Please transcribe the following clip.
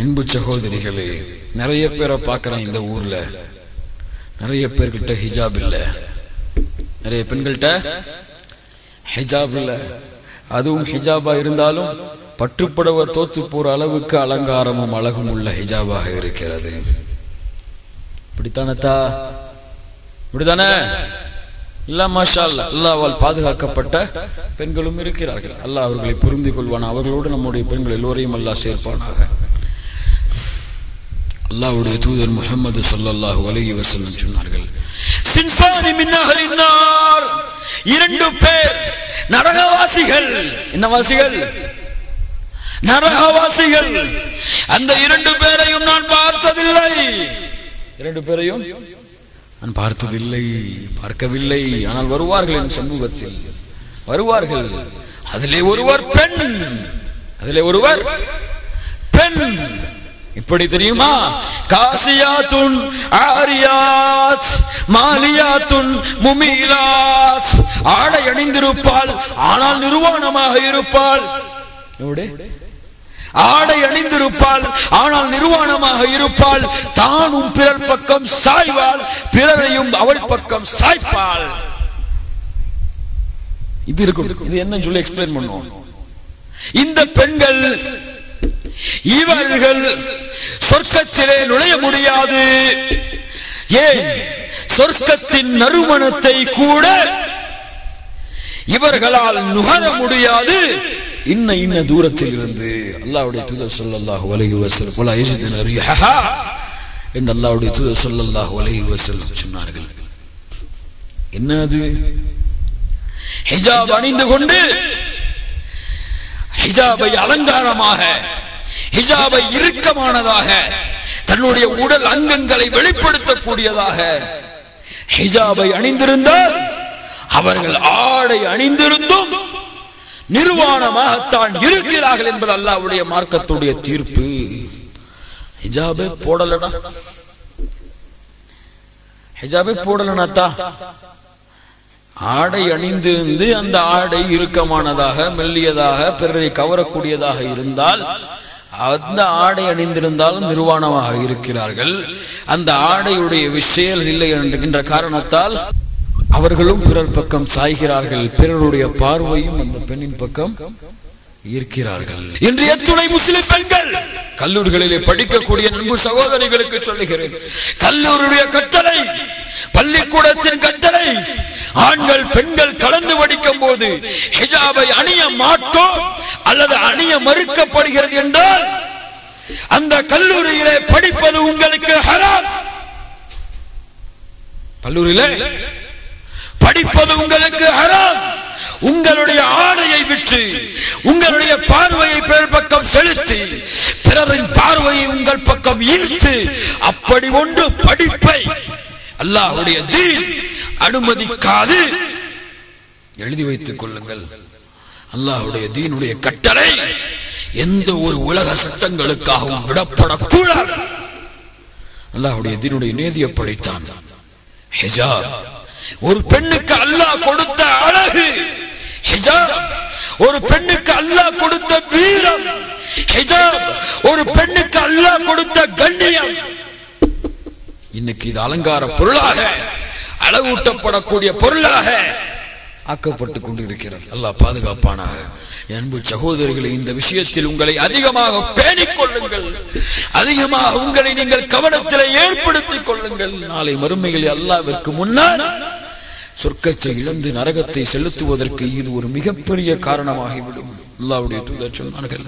அன்பு சகோதரிகளே நிறைய பேரை பார்க்கிறேன் இந்த ஊர்ல. நிறைய பேர்கிட்ட ஹிஜாப் இல்லை. நிறைய பெண்கள்கிட்ட ஹிஜாப் இல்ல. அதுவும் ஹிஜாபா இருந்தாலும் பட்டுப்படவை தோத்து போற அளவுக்கு அலங்காரமும் அழகும் உள்ள ஹிஜாபாக இருக்கிறது. இப்படித்தானத்தா இப்படித்தானே? இல்லா மாஷா அல்லா அல்லாவால் பாதுகாக்கப்பட்ட பெண்களும் இருக்கிறார்கள். அல்லாஹ் அவர்களை புரிந்து கொள்வான். அவர்களோடு நம்முடைய பெண்கள் எல்லோரையும் அல்லாஹ் சேர்ப்பானாக. அல்லாவுடைய தூதர் முகமது ஸல்லல்லாஹு அலைஹி வசல்லம் சொன்னார்கள் சின்சாரி மின் இரண்டு பேர் நரகவாசிகள். என்ன வாசிகள்? நரகவாசிகள். அந்த இரண்டு பேரையும் நான் பார்த்ததில்லை. இரண்டு பேரையும் நான் பார்த்ததில்லை பார்க்கவில்லை. ஆனால் வருவார்கள் என் சமூகத்தில். வருவார்கள். அதிலே ஒருவர் பெண். அதிலே ஒருவர் பெண். இப்படி தெரியுமா? காசியாத்துன் ஆரியாத் மாலியாத்துன் முமீராத் ஆடை அணிந்திருப்பாள் ஆனால் நிர்வாணமாக இருப்பாள். ஆடை அணிந்திருப்பாள் ஆனால் நிர்வாணமாக இருப்பாள். தானும் பிறர் பக்கம் சாய்வாள் பிறரையும் அவள் பக்கம் சாய்ப்பாள். இது இருக்கும். இது என்ன சொல்லி எக்ஸ்பிளைன் பண்ணுவோம் இந்த பெண்கள் இவர்கள் சொர்க்கத்திலே நுழைய முடியாது. ஏன்? சொர்க்கத்தின் நறுமணத்தை கூட இவர்களால் நுகர முடியாது. இன்ன இன்ன தூரத்தில் இருந்து அல்லாவுடைய தூதர் சொல்லல்லாஹு அலைஹி வஸல்லம் வலா யஜிதுன ரிஹஹா என்று அல்லாவுடைய தூதர் சொல்லல்லாஹு அலைஹி வஸல்லம் சொன்னார்கள். என்ன அது ஹிஜாப் அணிந்து கொண்டு ஹிஜாபை அலங்காரமாக ஹிஜாபை இறுக்கமானதாக தன்னுடைய உடல் அங்கங்களை வெளிப்படுத்தக்கூடியதாக. ஹிஜாபை அணிந்திருந்தால் அவர்கள் ஆடை அணிந்திருந்தும் நிர்வாணமாகத்தான் இருக்கிறார்கள் என்பது அல்லாவுடைய மார்க்கத்துடைய தீர்ப்பு. ஹிஜாபே போடலடா. ஹிஜாபே போடலனாத்தா ஆடை அணிந்திருந்து அந்த ஆடை இறுக்கமானதாக மெல்லியதாக பிறரை கவரக்கூடியதாக இருந்தால் அந்த ஆடை அணிந்திருந்தாலும் நிர்வாணமாக இருக்கிறார்கள். அந்த ஆடையுடைய விஷயம் இல்லை என்கின்ற காரணத்தால் அவர்களும் பிறர் பக்கம் சாய்கிறார்கள். பிறருடைய பார்வையும் அந்த பெண்ணின் பக்கம் இருக்கிறார்கள். இன்றைய துணை முஸ்லிம் பெண்கள் கல்லூரிகளிலே படிக்கக்கூடிய நண்பு சகோதரிகளுக்கு சொல்லுகிறேன். கல்லூரியுடைய கட்டளை பள்ளிக்கூடத்தின் கட்டளை ஆண்கள் பெண்கள் கலந்து படிக்கும் போது ஹிஜாபை அணிய மாட்டோம் அல்லது அணிய மறுக்கப்படுகிறது என்றால் அந்த கல்லூரியிலே படிப்பது உங்களுக்கு ஹராம். கல்லூரியிலே படிப்பது உங்களுக்கு ஹராம். உங்களுடைய ஆடையை விட்டு உங்களுடைய பார்வையை பிறர் பக்கம் செலுத்தி பிறரின் பார்வையை உங்கள் பக்கம் ஈர்த்து அப்படி ஒன்று படிப்பை அல்லாஹுடைய தீன் அனுமதிக்காது. எழுதி வைத்துக் கொள்ளுங்கள். அல்லாஹுடைய தீனுடைய கட்டளை எந்த ஒரு உலக சட்டங்களுக்காகவும் விடப்படக்கூடாது. அல்லாஹுடைய தீனுடைய நேதியை படித்தான். ஹிஜாப். ஒரு பெண்ணுக்கு அல்லாஹ் கொடுத்த அழகு ஹிஜாப். ஒரு பெண்ணுக்கு அல்லாஹ் கொடுத்த வீரம். ஹிஜாப். ஒரு பெண்ணுக்கு அல்லாஹ் கொடுத்த கண்ணியம். இன்னைக்கு இது அலங்கார பொருளாக அளவூட்டப்படக்கூடிய பொருளாக ஆக்கப்பட்டு இருக்கிறார் அல்லாஹ் பாதுகாப்பானாக. அன்பு சகோதரிகளை இந்த விஷயத்தில் உங்களை அதிகமாக பேணிக் கொள்ளுங்கள். அதிகமாக உங்களை நீங்கள் கவனத்தில் ஏற்படுத்திக் கொள்ளுங்கள். நாளை மறுமைகளை அல்லாவிற்கு முன்னால் சொர்க்கத்தை இழந்து நரகத்தை செலுத்துவதற்கு இது ஒரு மிகப்பெரிய காரணமாகிவிடும். அல்லாவுடைய தூதர் சொன்னார்கள்.